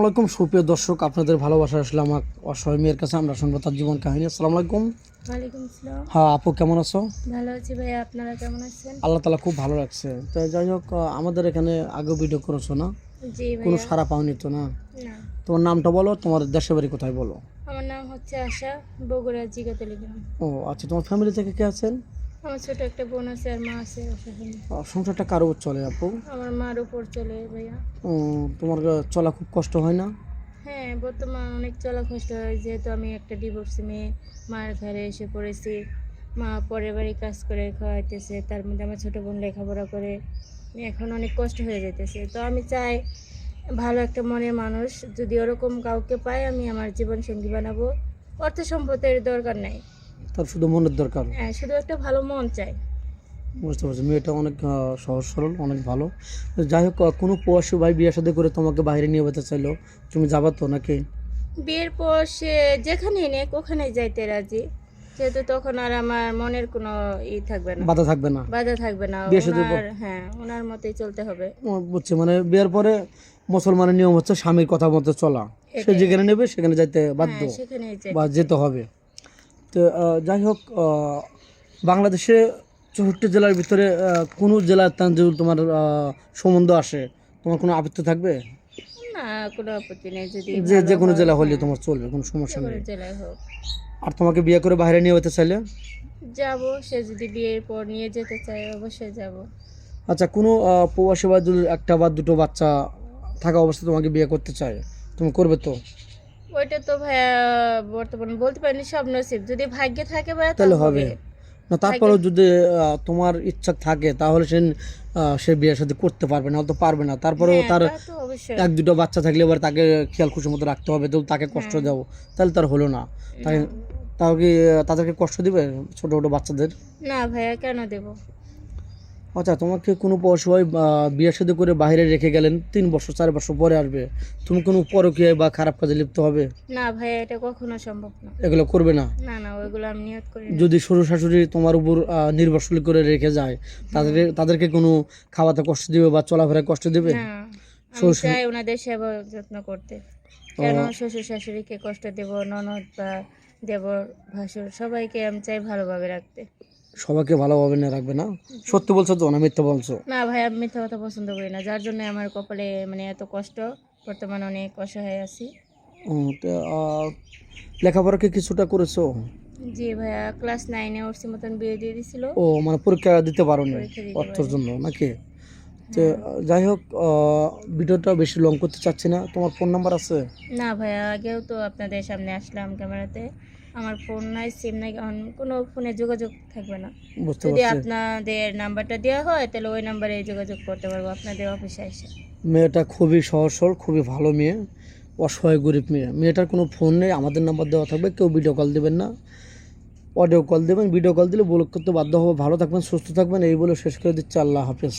আসসালামাইকুম সুপ্রিয় দর্শক আপনাদের ভালোবাসা আসলে আমার অসহায় মেয়ের কাছে আমরা শুনব তার জীবন কাহিনী। আসসালামু। আলাইকুম হ্যাঁ আপু কেমন আছো? ভালো আছি ভাইয়া আপনারা কেমন আছেন? আল্লাহ তালা খুব ভালো লাগছে তো যাই হোক আমাদের এখানে আগে ভিডিও করেছ না? কোনো সারা পাওনি তো না? না। তোমার নামটা বলো তোমার দেশের বাড়ি কোথায় বলো? আমার নাম হচ্ছে আশা বগুড়া জিগাতলি গ্রাম। ও আচ্ছা তোমার ফ্যামিলি থেকে কে আছেন? আমার ছোট একটা বোন আছে আর মা আছে সেখানে সংসারটা কারও উপর চলে আপু? আমার মার উপর চলে ভাইয়া। ও, তোমার চলা খুব কষ্ট হয় না? হ্যাঁ বর্তমান অনেক চলা কষ্ট হয়। যেহেতু আমি একটা ডিভোর্সি মেয়ে মার ঘরে এসে পড়েছি। মা পরের বাড়ি কাজ করে খাওয়াইতেছে তার মধ্যে আমার ছোট বোন লেখাপড়া করে। এখন অনেক কষ্ট হয়ে যেতেছে তো আমি চাই ভালো একটা মনের মানুষ যদি ওরকম কাউকে পাই আমি আমার জীবন সঙ্গী বানাবো। অর্থ সম্পদের দরকার নাই। তার শুধু মনের দরকার। হ্যাঁ শুধু একটা ভালো মন চাই। বুঝতে পারছি মেয়েটা অনেক সহজ সরল অনেক ভালো। যাই হোক কোনো প্রবাসী ভাই বিয়ে সাথে করে তোমাকে বাইরে নিয়ে যেতে চাইলো? তুমি যাবা তো নাকি? বিয়ের পর সে যেখানেই নেক ওখানেই যাইতে রাজি। যেহেতু তখন আর আমার মনের কোনো ই থাকবে না। বাধা থাকবে না? বাধা থাকবে না? ওনার হ্যাঁ ওনার মতেই চলতে হবে। বুঝছি মানে বিয়ের পরে মুসলমানের নিয়ম হচ্ছে স্বামীর কথা মতো চলা। সে যেখানে নেবে সেখানে যাইতে বাধ্য। হ্যাঁ সেখানেই বা যেতে হবে। তো যাই হোক বাংলাদেশে চৌষট্টি জেলার ভিতরে কোনো জেলার যদি তোমার সম্বন্ধ আসে? তোমার কোনো আপত্তি থাকবে? না কোনো আপত্তি নেই যদি যে যে কোনো জেলা হলে তোমার চলবে কোনো সমস্যা নেই। জেলায় হোক। আর তোমাকে বিয়ে করে বাইরে নিয়ে যেতে চাইলে? যাব সে যদি বিয়ের পর নিয়ে যেতে চায় অবশ্যই যাব। আচ্ছা কোনো প্রবাসী বা একটা বা দুটো বাচ্চা থাকা অবস্থায় তোমাকে বিয়ে করতে চায় তুমি করবে তো? ওইটা তো ভাইয়া বর্তমানে বলতে পারিনি সব নসিব। যদি ভাগ্যে থাকে ভাইয়া তাহলে হবে। না তারপরেও যদি তোমার ইচ্ছা থাকে তাহলে সে সে বিয়ের সাথে করতে পারবে না তো পারবে না। তারপরেও হ্যাঁ, তার এক দুটো বাচ্চা থাকলে এবার তাকে খেয়াল খুশি মতো রাখতে হবে তো তাকে কষ্ট হ্যাঁ। দাও তাহলে তার হলো না। তাই তাও কি তাদেরকে কষ্ট দিবে ছোট ছোট বাচ্চাদের? না ভাইয়া কেন দেব? আচ্ছা তোমাকে কোনো পরশুয় বিয়ের সাথে করে বাইরে রেখে গেলেন? তিন বছর চার বছর পরে আসবে। তুমি কোনো পরকীয় বা খারাপ কাজে লিপ্ত হবে? না ভাই এটা কখনো সম্ভব না। এগুলো করবে না? না না ওইগুলো আমি নিয়ত করি যদি শ্বশুর শাশুড়ি তোমার উপর নির্ভরশীল করে রেখে যায় তাদের তাদেরকে কোনো খাওয়াতে কষ্ট দিবে বা চলাফেরায় কষ্ট দিবে? না আমি চাই ওনাদের সেবা যত্ন করতে। কেন শ্বশুর শাশুড়িকে কষ্ট দেব ননদ বা দেবর ভাসুর সবাইকে আমি চাই ভালোভাবে রাখতে। সবাইকে ভালোভাবে না রাখবে না? সত্যি বলছো তো না মিথ্যা বলছো? না ভাই আমি মিথ্যা কথা পছন্দ করি না। যার জন্য আমার কপালে মানে এত কষ্ট বর্তমানে অনেক অসহায় আছি। লেখাপড়া কি কিছুটা করেছ? জি ভাইয়া ক্লাস নাইনে ওরসি মতন বিয়ে দিয়ে দিছিল। ও মানে পরীক্ষা দিতে পারোনি অর্থের জন্য নাকি? তো যাই হোক ভিডিওটা বেশি লং করতে চাচ্ছি না। তোমার ফোন নাম্বার আছে? না ভাইয়া আগেও তো আপনাদের সামনে আসলাম ক্যামেরাতে। আমার ফোন নাই সিম নাই কোনো ফোনে যোগাযোগ থাকবে না। যদি আপনাদের নাম্বারটা দেওয়া হয় তাহলে ওই নাম্বারে যোগাযোগ করতে পারব আপনাদের অফিসে এসে। মেয়েটা খুবই সহজ সরল খুবই ভালো মেয়ে অসহায় গরিব মেয়ে। মেয়েটার কোনো ফোন নেই আমাদের নাম্বার দেওয়া থাকবে কেউ ভিডিও কল দেবেন না। অডিও কল দেবেন ভিডিও কল দিলে ব্লক করতে বাধ্য হবে। ভালো থাকবেন সুস্থ থাকবেন এই বলে শেষ করে দিচ্ছে। আল্লাহ হাফেজ।